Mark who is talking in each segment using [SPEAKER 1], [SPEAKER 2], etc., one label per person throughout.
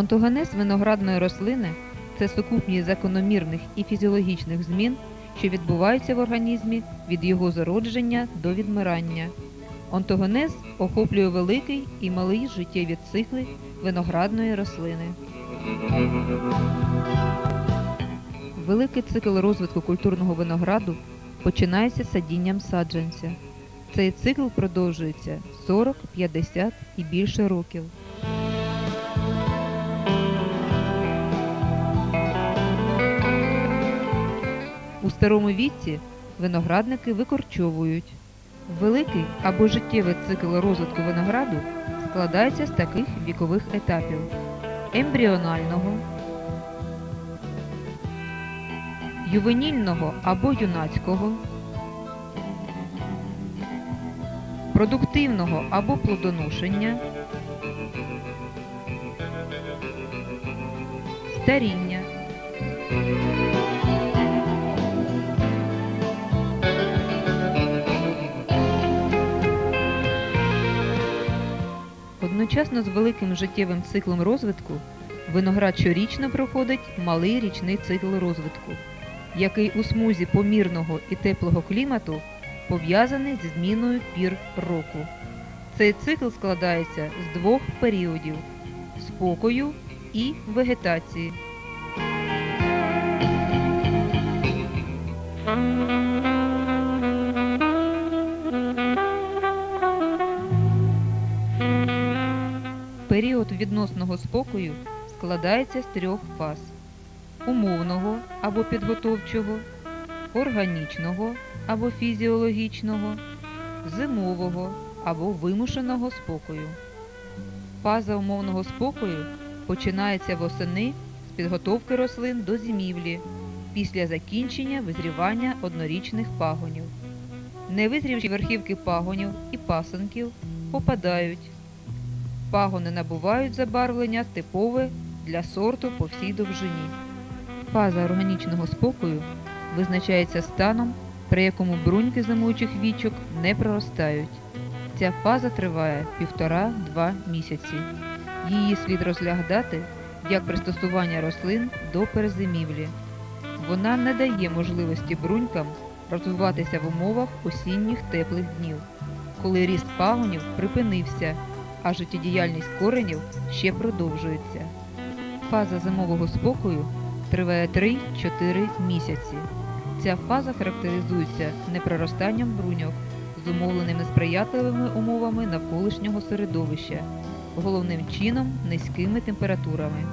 [SPEAKER 1] Онтогенез виноградної рослини це сукупність закономірних і фізіологічних змін, що відбуваються в організмі від його зародження до відмирання. Онтогенез охоплює великий і малий життєві цикли виноградної рослини. Великий цикл розвитку культурного винограду починається з садінням саджанця. Цей цикл продовжується 40, 50 і більше років. У старому віці виноградники викорчовують. Великий або життєвий цикл розвитку винограду складається з таких вікових етапів: ембріонального, ювенільного або юнацького, продуктивного або плодоношення, старіння. Одночасно з великим життєвим циклом розвитку виноград щорічно проходить малий річний цикл розвитку, який у смузі помірного і теплого клімату пов'язаний зі зміною пір року. Цей цикл складається з двох періодів спокою і вегетації. Період відносного спокою складається з трьох фаз: умовного або підготовчого, органічного або фізіологічного, зимового або вимушеного спокою. Фаза умовного спокою починається восени з підготовки рослин до зимівлі після закінчення визрівання однорічних пагонів. Невизрівші верхівки пагонів і пасанків попадають. Пагони набувають забарвлення типове для сорту по всій довжині. Фаза органічного спокою визначається станом, при якому бруньки зимуючих вічок не проростають. Ця фаза триває півтора-два місяці. Її слід розглядати як пристосування рослин до перезимівлі. Вона не дає можливості брунькам розвиватися в умовах осінніх теплих днів, коли ріст пагонів припинився а життєдіяльність коренів ще продовжується. Фаза зимового спокою триває 3-4 місяці. Ця фаза характеризується непроростанням бруньок, зумовленими сприятливими умовами навколишнього середовища, головним чином низькими температурами.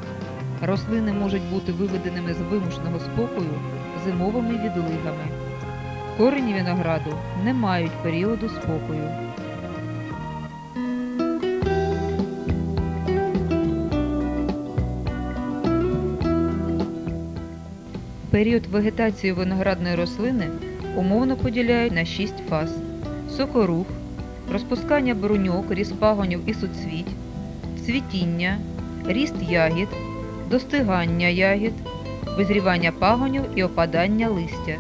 [SPEAKER 1] Рослини можуть бути виведеними з вимушеного спокою зимовими відлигами. Корені винограду не мають періоду спокою. Період вегетації виноградної рослини умовно поділяють на 6 фаз: сокорух, розпускання бруньок, ріст пагонів і суцвіть, цвітіння, ріст ягід, достигання ягід, визрівання пагонів і опадання листя.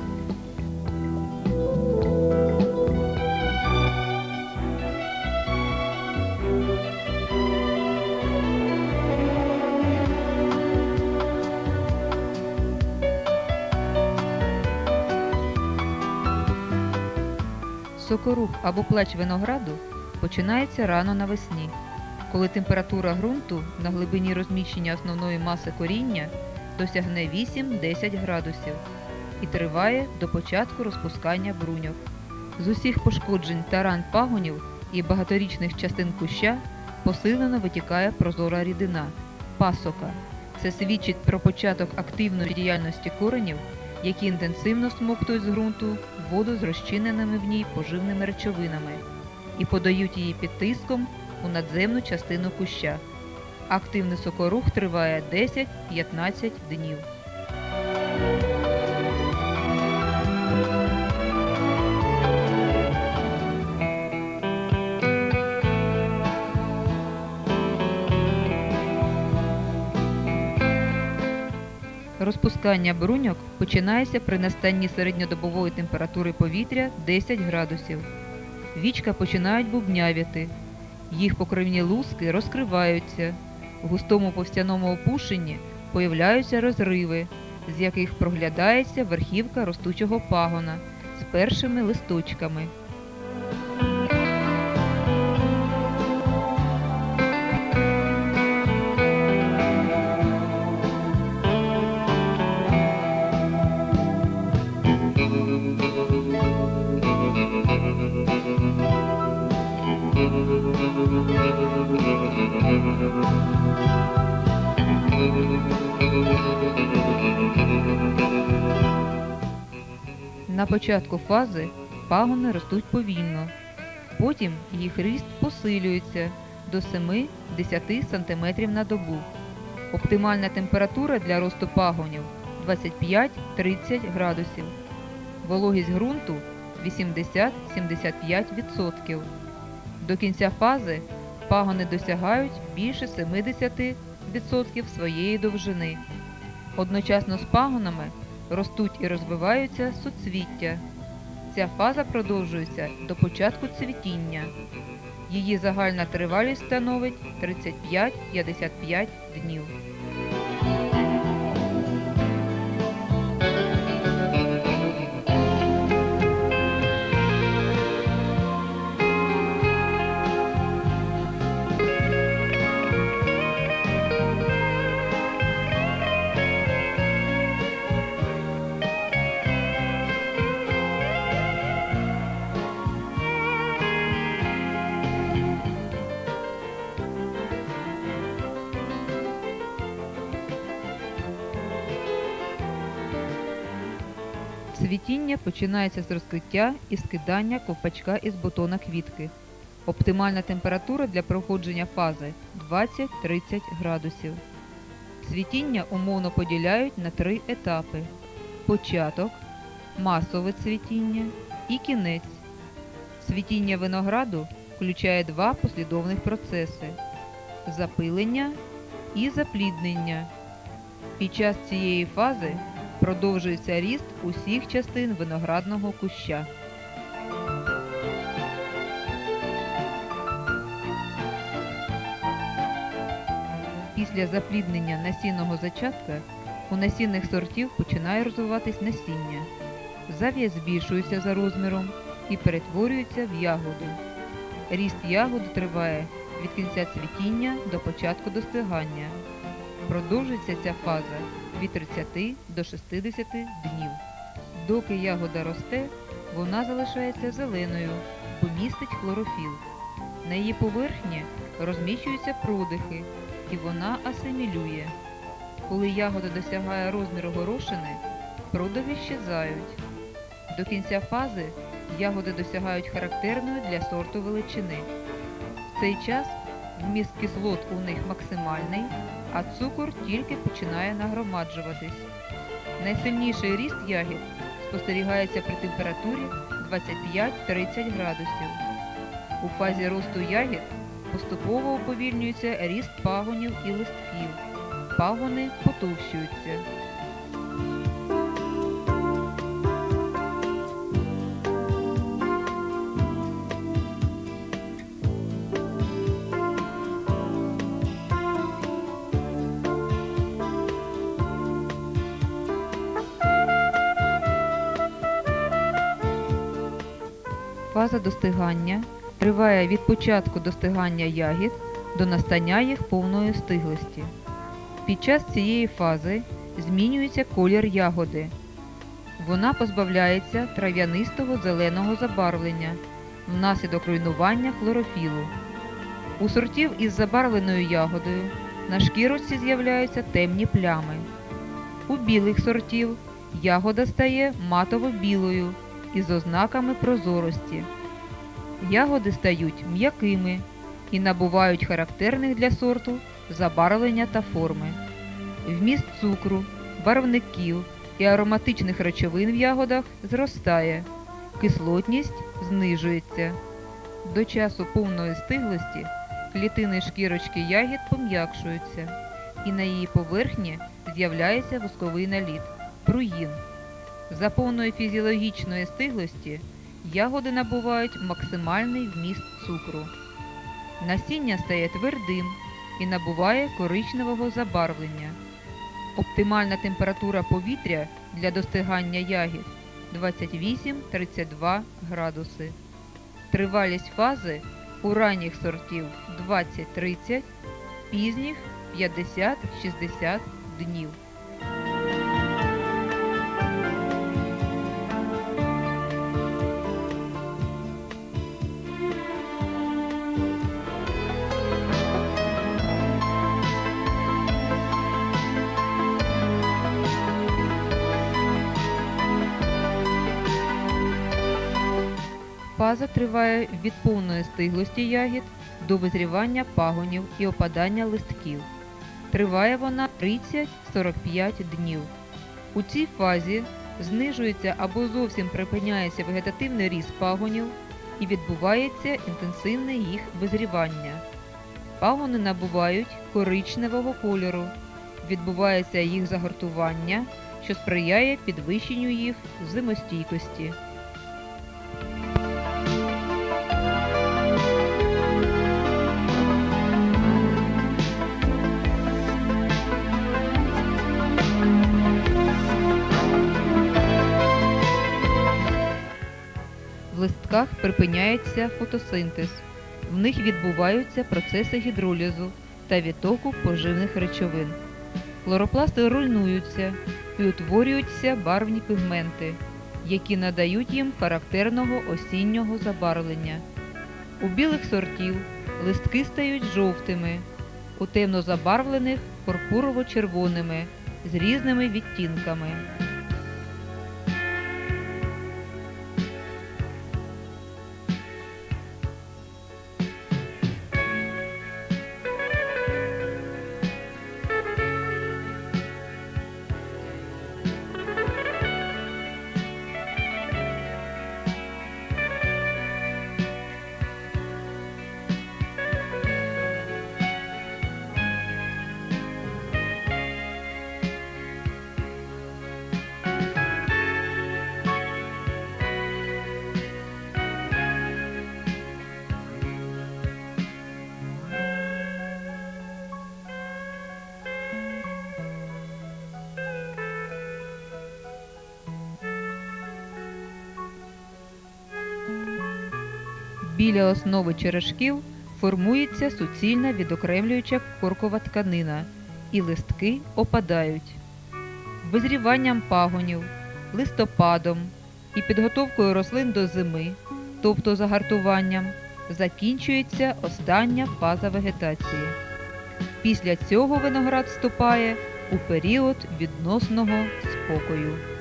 [SPEAKER 1] Сокорух або плач винограду починається рано навесні, коли температура ґрунту на глибині розміщення основної маси коріння досягне 8-10 градусів і триває до початку розпускання бруньок. З усіх пошкоджень та ран пагонів і багаторічних частин куща посилено витікає прозора рідина пасока. Це свідчить про початок активної діяльності коренів які інтенсивно смоктують з ґрунту воду з розчиненими в ній поживними речовинами і подають її під тиском у надземну частину куща. Активний сокорух триває 10-15 днів. Розпускання бруньок починається при настанні середньодобової температури повітря 10 градусів. Вічка починають бубнявіти. Їх покривні луски розкриваються. В густому повстяному опушенні появляються розриви, з яких проглядається верхівка ростучого пагона з першими листочками. На початку фази пагони ростуть повільно, потім їх ріст посилюється до 7-10 см на добу. Оптимальна температура для росту пагонів 25-30 градусів. Вологість ґрунту 80-75%. До кінця фази пагони досягають більше 70% своєї довжини. Одночасно з пагонами ростуть і розвиваються суцвіття. Ця фаза продовжується до початку цвітіння. Її загальна тривалість становить 35-55 днів. Цвітіння починається з розкриття і скидання ковпачка із бутона квітки. Оптимальна температура для проходження фази 20-30 градусів. Цвітіння умовно поділяють на три етапи: початок, масове цвітіння і кінець. Цвітіння винограду включає два послідовних процеси запилення і запліднення. Під час цієї фази продовжується ріст усіх частин виноградного куща. Після запліднення насінного зачатка у насінних сортів починає розвиватись насіння. Зав'язь збільшується за розміром і перетворюється в ягоду. Ріст ягоди триває від кінця цвітіння до початку достигання. Продовжується ця фаза від 30 до 60 днів. Доки ягода росте, вона залишається зеленою, бо містить хлорофіл. На її поверхні розміщуються продихи, і вона асимілює. Коли ягода досягає розміру горошини, продихи щезають. До кінця фази ягоди досягають характерної для сорту величини. В цей час вміст кислот у них максимальний, а цукор тільки починає нагромаджуватись. Найсильніший ріст ягід спостерігається при температурі 25-30 градусів. У фазі росту ягід поступово уповільнюється ріст пагонів і листків. Пагони потовщуються. Фаза достигання триває від початку достигання ягід до настання їх повної стиглості. Під час цієї фази змінюється колір ягоди. Вона позбавляється трав'янистого зеленого забарвлення внаслідок руйнування хлорофілу. У сортів із забарвленою ягодою на шкірочці з'являються темні плями. У білих сортів ягода стає матово-білою із ознаками прозорості. Ягоди стають м'якими і набувають характерних для сорту забарвлення та форми. Вміст цукру, барвників і ароматичних речовин в ягодах зростає, кислотність знижується. До часу повної стиглості клітини шкірочки ягід пом'якшуються, і на її поверхні з'являється восковий наліт пруїн. За повної фізіологічної стиглості ягоди набувають максимальний вміст цукру. Насіння стає твердим і набуває коричневого забарвлення. Оптимальна температура повітря для достигання ягід 28-32 градуси. Тривалість фази у ранніх сортів 20-30, пізніх 50-60 днів. Фаза триває від повної стиглості ягід до визрівання пагонів і опадання листків. Триває вона 30-45 днів. У цій фазі знижується або зовсім припиняється вегетативний ріст пагонів і відбувається інтенсивне їх визрівання. Пагони набувають коричневого кольору, відбувається їх загортування, що сприяє підвищенню їх зимостійкості. В припиняється фотосинтез. В них відбуваються процеси гідролізу та відтоку поживних речовин. Хлоропласти руйнуються і утворюються барвні пігменти, які надають їм характерного осіннього забарвлення. У білих сортів листки стають жовтими, у темно забарвлених пурпурово-червоними з різними відтінками. Біля основи черешків формується суцільна відокремлююча коркова тканина, і листки опадають. Визріванням пагонів, листопадом і підготовкою рослин до зими, тобто загартуванням, закінчується остання фаза вегетації. Після цього виноград вступає у період відносного спокою.